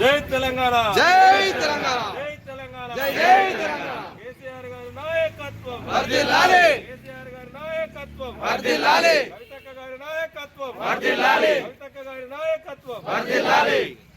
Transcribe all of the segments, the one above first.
జై తెలంగాణ. జై తెలంగాణ. జై తెలంగాణ. జై తెలంగాణ. కేసీఆర్ గారి నాయకత్వం. వర్ధిల్లాలి కేసీఆర్ గారి నాయకత్వం. వర్ధిల్లాలి కవితక్క గారి నాయకత్వం. వర్ధిల్లాలి కవితక్క గారి నాయకత్వం. వర్ధిల్లాలి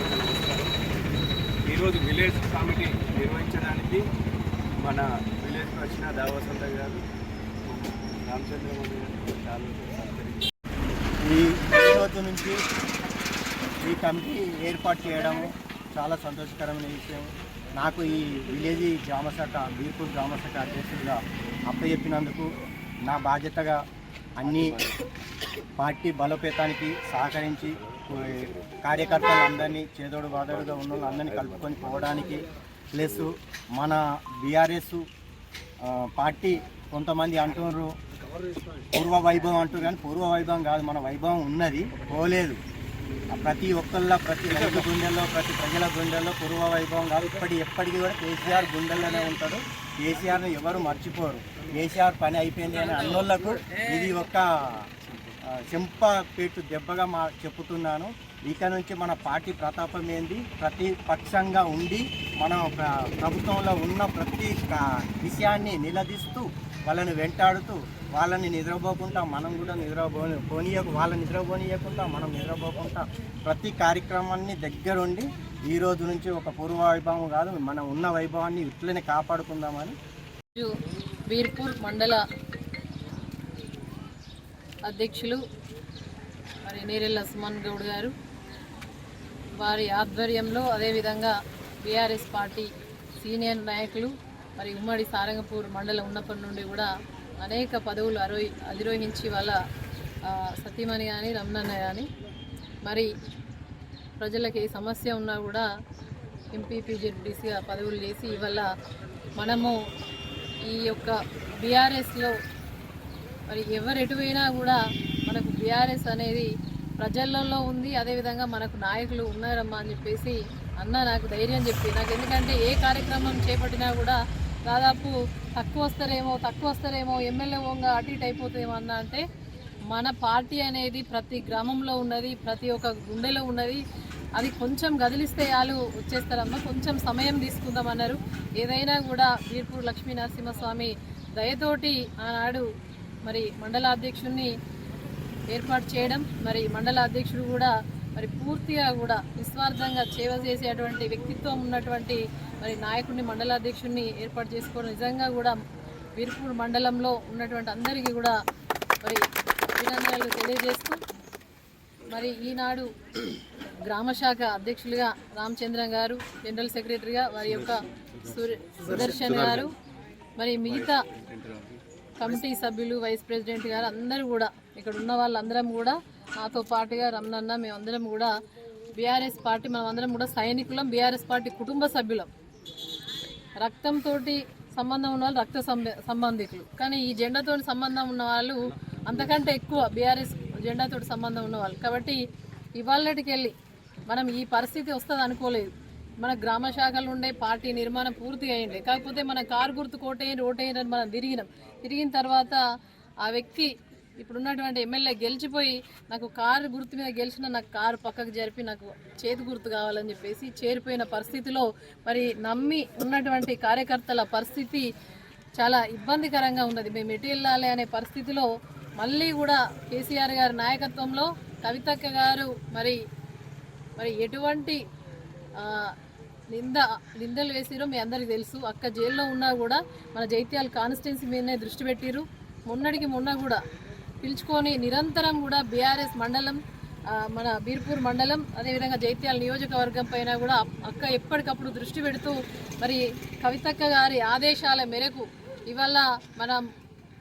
నమస్కారం ఈరోజు విలేజ్ కమిటీ నిర్వహించడానికి మన విలేజ్కి వచ్చిన దావాసంత గారు రామచంద్రమణి గారు చాలా ఈ ఈ రోజు నుంచి ఈ కమిటీ ఏర్పాటు చేయడం చాలా సంతోషకరమైన విషయం. నాకు ఈ విలేజ్ గ్రామశాఖ బీర్పూర్ గ్రామశాఖ అధ్యక్షుడిగా అప్పచెప్పినందుకు నా బాధ్యతగా అన్ని పార్టీ బలోపేతానికి సహకరించి కార్యకర్తలందరినీ చేదోడు బాదోడుగా ఉన్న వాళ్ళందరినీ కలుపుకొని పోవడానికి ప్లస్ మన బీఆర్ఎస్ పార్టీ కొంతమంది అంటున్నారు పూర్వ వైభవం అంటారు కానీ పూర్వ వైభవం కాదు మన వైభవం ఉన్నది పోలేదు. ప్రతి ఒక్కళ్ళ ప్రతి రైతు గుండెల్లో ప్రతి ప్రజల గుండెల్లో పూర్వ వైభవం కాదు ఇప్పటి ఎప్పటికీ కూడా కేసీఆర్ గుండెల్లోనే ఉంటాడు. కేసీఆర్ని ఎవరు మర్చిపోరు. కేసీఆర్ పని అయిపోయింది అని అన్నోళ్ళకు ఇది ఒక చెంపపేటు దెబ్బగా మా చెప్పుతున్నాను. ఇక నుంచి మన పార్టీ ప్రతాపం ఏంది ప్రతి పక్షంగా ఉండి మనం ప్రభుత్వంలో ఉన్న ప్రతి విషయాన్ని నిలదీస్తూ వాళ్ళని వెంటాడుతూ వాళ్ళని నిద్రపోకుండా మనం కూడా నిద్రపోని పోనీయ వాళ్ళని నిద్రపోనీయకుండా మనం నిద్రపోకుండా ప్రతి కార్యక్రమాన్ని దగ్గరుండి ఈ రోజు నుంచి ఒక పూర్వ వైభవం కాదు మనం ఉన్న వైభవాన్ని ఇట్లనే కాపాడుకుందామని. వీర్పూర్ మండల అధ్యక్షులు మరి నేరెళ్ళ సుమన్ గౌడ్ గారు. వారి ఆధ్వర్యంలో అదేవిధంగా బీఆర్ఎస్ పార్టీ సీనియర్ నాయకులు మరి ఉమ్మడి సారంగపూర్ మండలం ఉన్నప్పటి నుండి కూడా అనేక పదవులు అరో అధిరోహించి వాళ్ళ సతీమణి కానీ రమణన్న కానీ మరి ప్రజలకు ఏ సమస్య ఉన్నా కూడా ఎంపీపీజెడ్డీసీగా పదవులు చేసి ఇవాళ మనము ఈ యొక్క బీఆర్ఎస్లో మరి ఎవరు ఎటు పోయినా కూడా మనకు బీఆర్ఎస్ అనేది ప్రజలలో ఉంది అదేవిధంగా మనకు నాయకులు ఉన్నారమ్మా అని చెప్పేసి అన్న నాకు ధైర్యం చెప్పి నాకు ఎందుకంటే ఏ కార్యక్రమం చేపట్టినా కూడా దాదాపు తక్కువ వస్తారేమో తక్కువ వస్తారేమో ఎమ్మెల్యే ఓంగా అటు ఇటు అయిపోతుందేమో అన్న అంటే మన పార్టీ అనేది ప్రతి గ్రామంలో ఉన్నది ప్రతి ఒక్క గుండెలో ఉన్నది. అది కొంచెం గదిలిస్తే వాళ్ళు వచ్చేస్తారమ్మా కొంచెం సమయం తీసుకుందామన్నారు ఏదైనా కూడా వీర్పూర్ లక్ష్మీ నరసింహస్వామి దయతోటి ఆనాడు మరి మండల అధ్యక్షుడిని ఏర్పాటు చేయడం మరి మండల అధ్యక్షుడు కూడా మరి పూర్తిగా కూడా నిస్వార్థంగా సేవ చేసేటువంటి వ్యక్తిత్వం ఉన్నటువంటి మరి నాయకుడిని మండల అధ్యక్షుడిని ఏర్పాటు చేసుకోవడం నిజంగా కూడా వీర్పూర్ మండలంలో ఉన్నటువంటి అందరికీ కూడా మరి అభినందనలు తెలియజేస్తూ మరి ఈనాడు గ్రామశాఖ అధ్యక్షులుగా రామచంద్రం గారు జనరల్ సెక్రటరీగా వారి యొక్క సుదర్శన్ గారు మరి మిగతా కమిటీ సభ్యులు వైస్ ప్రెసిడెంట్ గారు అందరూ కూడా ఇక్కడ ఉన్న వాళ్ళందరం కూడా నాతో పాటుగా రమణన్న మేమందరం కూడా బీఆర్ఎస్ పార్టీ మనం అందరం కూడా సైనికులం బీఆర్ఎస్ పార్టీ కుటుంబ సభ్యులం. రక్తంతో సంబంధం ఉన్న వాళ్ళు రక్త సంబంధికులు. కానీ ఈ జెండాతో సంబంధం ఉన్న వాళ్ళు అంతకంటే ఎక్కువ బీఆర్ఎస్ జెండాతో సంబంధం ఉన్న వాళ్ళు. కాబట్టి ఇవాళటికి వెళ్ళి మనం ఈ పరిస్థితి వస్తుంది అనుకోలేదు మన గ్రామ శాఖలు ఉండే పార్టీ నిర్మాణం పూర్తి అయింది. కాకపోతే మన కారు గుర్తు కోటేయండి ఓటేయండి అని మనం తిరిగినాం. తిరిగిన తర్వాత ఆ వ్యక్తి ఇప్పుడున్నటువంటి ఎమ్మెల్యే గెలిచిపోయి నాకు కారు గుర్తు మీద గెలిచిన నాకు కారు పక్కకు జరిపి నాకు చేతి గుర్తు కావాలని చెప్పేసి చేరిపోయిన పరిస్థితిలో మరి నమ్మి ఉన్నటువంటి కార్యకర్తల పరిస్థితి చాలా ఇబ్బందికరంగా ఉన్నది. మేము ఎటు వెళ్ళాలి అనే పరిస్థితిలో మళ్ళీ కూడా కేసీఆర్ గారి నాయకత్వంలో కవితక్క గారు మరి మరి ఎటువంటి నింద నిందలు వేసిరో మీ అందరికి తెలుసు. అక్క జైల్లో ఉన్నా కూడా మన జైత్యాల కాన్స్టిట్యున్సీ మీదనే దృష్టి పెట్టిరు మొన్నటికి మొన్న కూడా పిలుచుకొని నిరంతరం కూడా బీఆర్ఎస్ మండలం మన బీర్పూర్ మండలం అదేవిధంగా జైత్యాల నియోజకవర్గం పైన కూడా అక్క ఎప్పటికప్పుడు దృష్టి పెడుతూ మరి కవితక్క గారి ఆదేశాల మేరకు ఇవాళ మనం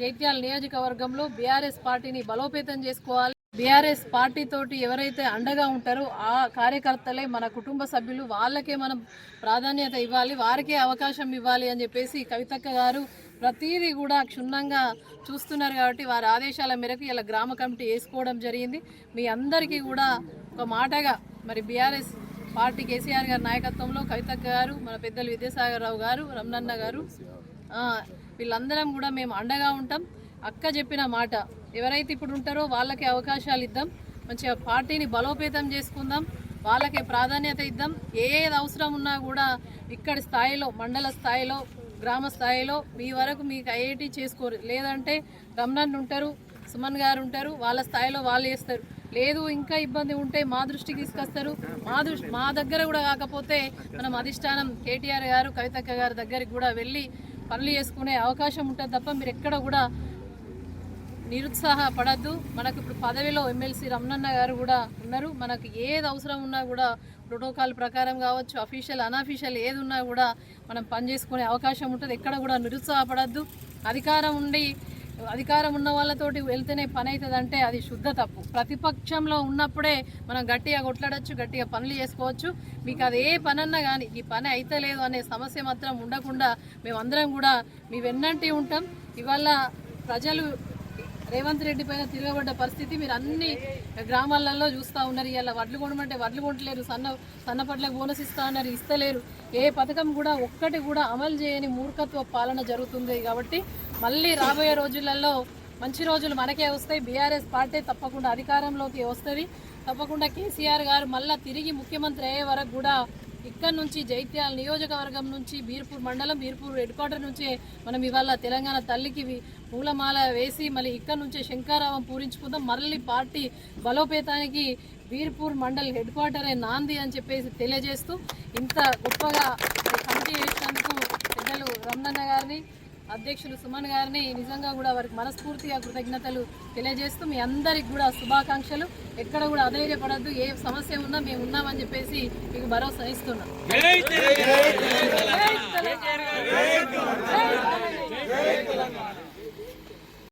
జైత్యాల నియోజకవర్గంలో బీఆర్ఎస్ పార్టీని బలోపేతం చేసుకోవాలి. బీఆర్ఎస్ పార్టీ తోటి ఎవరైతే అండగా ఉంటారో ఆ కార్యకర్తలే మన కుటుంబ సభ్యులు. వాళ్ళకే మనం ప్రాధాన్యత ఇవ్వాలి వారికే అవకాశం ఇవ్వాలి అని చెప్పేసి కవితక్క గారు ప్రతిదీ కూడా క్షుణ్ణంగా చూస్తున్నారు కాబట్టి వారి ఆదేశాల మేరకు ఇలా గ్రామ కమిటీ వేసుకోవడం జరిగింది. మీ అందరికీ కూడా ఒక మాటగా మరి బీఆర్ఎస్ పార్టీ కేసీఆర్ గారి నాయకత్వంలో కవితక్క గారు మన పెద్దలు విద్యాసాగర్ రావు గారు రమణన్న గారు వీళ్ళందరం కూడా మేము అండగా ఉంటాం. అక్క చెప్పిన మాట. ఎవరైతే ఇప్పుడు ఉంటారో వాళ్ళకి అవకాశాలు ఇద్దాం. మంచిగా పార్టీని బలోపేతం చేసుకుందాం. వాళ్ళకే ప్రాధాన్యత ఇద్దాం. ఏది అవసరం ఉన్నా కూడా ఇక్కడి స్థాయిలో మండల స్థాయిలో గ్రామ స్థాయిలో మీ వరకు మీకు ఐఐటి చేసుకోరు. లేదంటే రమణన్ ఉంటారు సుమన్ గారు ఉంటారు వాళ్ళ స్థాయిలో వాళ్ళు చేస్తారు. లేదు ఇంకా ఇబ్బంది ఉంటే మా దృష్టికి తీసుకొస్తారు. మా దృష్టి మా దగ్గర కూడా కాకపోతే మనం అధిష్టానం కేటీఆర్ గారు కవితక్క గారి దగ్గరికి కూడా వెళ్ళి పనులు చేసుకునే అవకాశం ఉంటుంది తప్ప మీరు ఎక్కడ కూడా నిరుత్సాహపడద్దు. మనకు ఇప్పుడు పదవిలో ఎమ్మెల్సీ రమణన్న గారు కూడా ఉన్నారు. మనకు ఏది అవసరం ఉన్నా కూడా ప్రోటోకాల్ ప్రకారం కావచ్చు అఫీషియల్ అనఫీషియల్ ఏది ఉన్నా కూడా మనం పనిచేసుకునే అవకాశం ఉంటుంది. ఎక్కడ కూడా నిరుత్సాహపడద్దు. అధికారం ఉండి అధికారం ఉన్న వాళ్ళతోటి వెళ్తేనే పని అవుతుంది అంటే అది శుద్ధ తప్పు. ప్రతిపక్షంలో ఉన్నప్పుడే మనం గట్టిగా కొట్లాడచ్చు గట్టిగా పనులు చేసుకోవచ్చు. మీకు అది ఏ పని అన్నా కానీ ఈ పని అయితే లేదు అనే సమస్య మాత్రం ఉండకుండా మేమందరం కూడా మీ వెన్నంటి ఉంటాం. ఇవాళ ప్రజలు రేవంత్ రెడ్డి పైన తిరగబడ్డ పరిస్థితి మీరు అన్ని గ్రామాలలో చూస్తూ ఉన్నారు. ఇలా వడ్లు కొనమంటే వడ్లు కొంటలేరు సన్న సన్నపట్లకు బోనస్ ఇస్తా అన్నారు ఇస్తలేరు. ఏ పథకం కూడా ఒక్కటి కూడా అమలు చేయని మూర్ఖత్వ పాలన జరుగుతుంది కాబట్టి మళ్ళీ రాబోయే రోజులలో మంచి రోజులు మనకే వస్తాయి. బీఆర్ఎస్ పార్టీ తప్పకుండా అధికారంలోకి వస్తుంది. తప్పకుండా కేసీఆర్ గారు మళ్ళీ తిరిగి ముఖ్యమంత్రి అయ్యే వరకు కూడా ఇక్కడ నుంచి జైత్యాల నియోజకవర్గం నుంచి బీర్పూర్ మండలం బీర్పూర్ హెడ్ క్వార్టర్ నుంచే మనం ఇవాళ తెలంగాణ తల్లికి పూలమాల వేసి మళ్ళీ ఇక్కడ నుంచే శంకారావం పూరించుకుందాం. మళ్ళీ పార్టీ బలోపేతానికి బీర్పూర్ మండల్ హెడ్ క్వార్టరే నాంది అని చెప్పేసి తెలియజేస్తూ ఇంత గొప్పగా కమిటీ వేసినందుకు పెద్దలు రమణన్న గారిని అధ్యక్షులు సుమన్ గారిని నిజంగా కూడా వారికి మనస్ఫూర్తిగా కృతజ్ఞతలు తెలియజేస్తూ మీ అందరికి కూడా శుభాకాంక్షలు. ఎక్కడ కూడా అధైర్యపడద్దు. ఏ సమస్య ఉన్నా మేము ఉన్నామని చెప్పేసి మీకు భరోసా ఇస్తున్నాం.